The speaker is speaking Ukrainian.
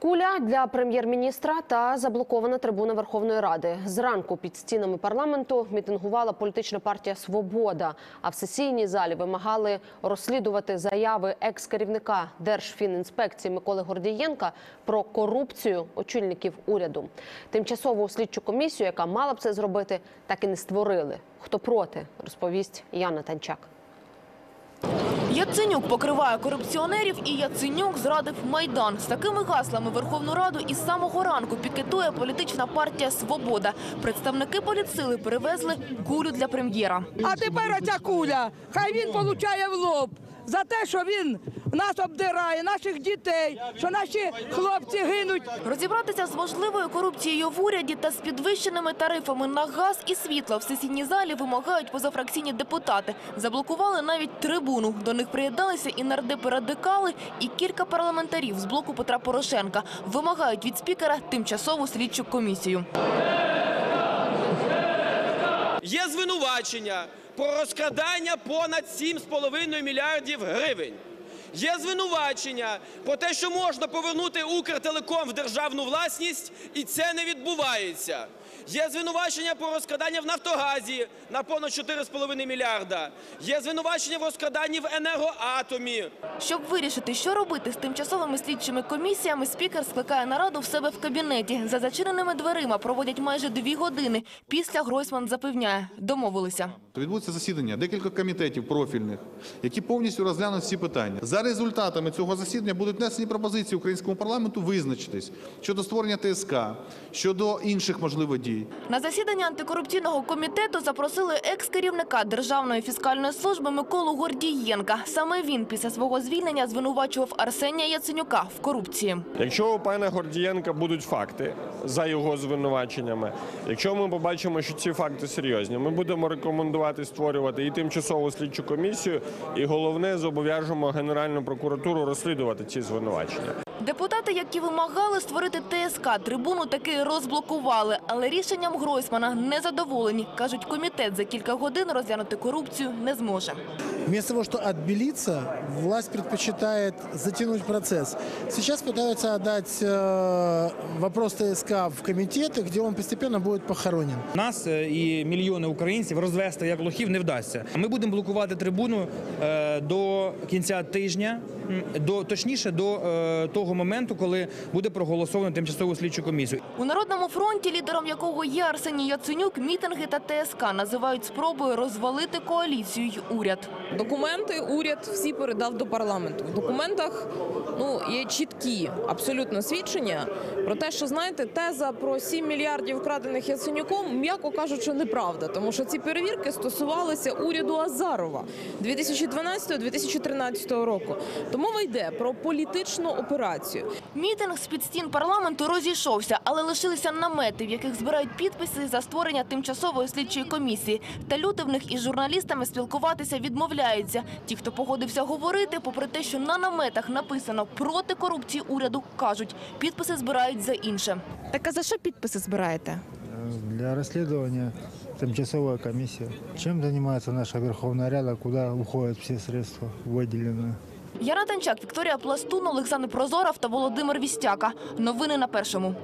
Куля для прем'єр-міністра та заблокована трибуна Верховної Ради. Зранку під стінами парламенту мітингувала політична партія Свобода. А в сесійній залі вимагали розслідувати заяви екс-керівника Держфінінспекції Миколи Гордієнка про корупцію очільників уряду. Тимчасову слідчу комісію, яка мала б це зробити, так і не створили. Хто проти, розповість Яна Танчак. Яценюк покриває корупціонерів і Яценюк зрадив Майдан. З такими гаслами Верховну Раду із самого ранку пікетує політична партія «Свобода». Представники політсили перевезли кулю для прем'єра. А тепер оця куля, хай він получає в лоб за те, що він нас обдирає, наших дітей, що наші хлопці гинуть. Розібратися з можливою корупцією в уряді та з підвищеними тарифами на газ і світло в сесійній залі вимагають позафракційні депутати. Заблокували навіть трибуну. До них приєдналися і нардепи-радикали, і кілька парламентарів з блоку Петра Порошенка. Вимагають від спікера тимчасову слідчу комісію. Є звинувачення про розкрадання понад 7,5 мільярдів гривень. Є звинувачення про те, що можна повернути Укртелеком в державну власність, і це не відбувається. Є звинувачення про розкрадання в Нафтогазі на понад 4,5 мільярда. Є звинувачення в розкраданні в енергоатомі. Щоб вирішити, що робити з тимчасовими слідчими комісіями, спікер скликає нараду в себе в кабінеті. За зачиненими дверима проводять майже дві години. Після Гройсман запевняє, домовилися. Відбудеться засідання декілька комітетів профільних, які повністю розглянуть всі питання. За результатами цього засідання будуть внесені пропозиції українському парламенту визначитись щодо створення ТСК, щодо інших можливо дій. На засідання антикорупційного комітету запросили екс-керівника Державної фіскальної служби Миколу Гордієнка. Саме він після свого звільнення звинувачував Арсенія Яценюка в корупції. Якщо у пана Гордієнка будуть факти за його звинуваченнями, якщо ми побачимо, що ці факти серйозні, ми будемо рекомендувати створювати і тимчасову слідчу комісію, і головне зобов'яжемо Генеральну прокуратуру розслідувати ці звинувачення. Депутати, які вимагали створити ТСК, трибуну таки розблокували, але рішенням Гройсмана не задоволені. Кажуть, комітет за кілька годин розглянути корупцію не зможе. Вместо того, что отбелиться, власть предпочитает затянуть процесс. Сейчас пытаются отдать э, вопрос ТСК в комитеты, где он постепенно будет похоронен. Нас е, і мільйони українців розвести як лохів не вдасться. Ми будемо блокувати трибуну е, до кінця тижня, м, до точніше до е, того моменту, коли буде проголосовано тимчасову слідчу комісію. У Народному фронті, лідером якого є Арсеній Яценюк, мітинги та ТСК називають спробою розвалити коаліцію й уряд. Документи уряд всі передав до парламенту. В документах ну є чіткі абсолютно свідчення про те, що знаєте, теза про 7 мільярдів вкрадених Яценюком, м'яко кажучи, неправда, тому що ці перевірки стосувалися уряду Азарова 2012-2013 року. То мова йде про політичну операцію. Мітинг з під стін парламенту розійшовся, але лишилися намети, в яких збирають підписи за створення тимчасової слідчої комісії. Та люди в них із журналістами спілкуватися відмовляються. Ті, хто погодився говорити, попри те, що на наметах написано проти корупції уряду, кажуть, підписи збирають за інше. Так а за що підписи збираєте? Для расследования тимчасовая комиссия. Чем занимается наша Верховная Рада, куда уходят все средства выделенные? Яна Танчак, Вікторія Пластун, Олександр Прозоров та Володимир Вістяка. Новини на першому.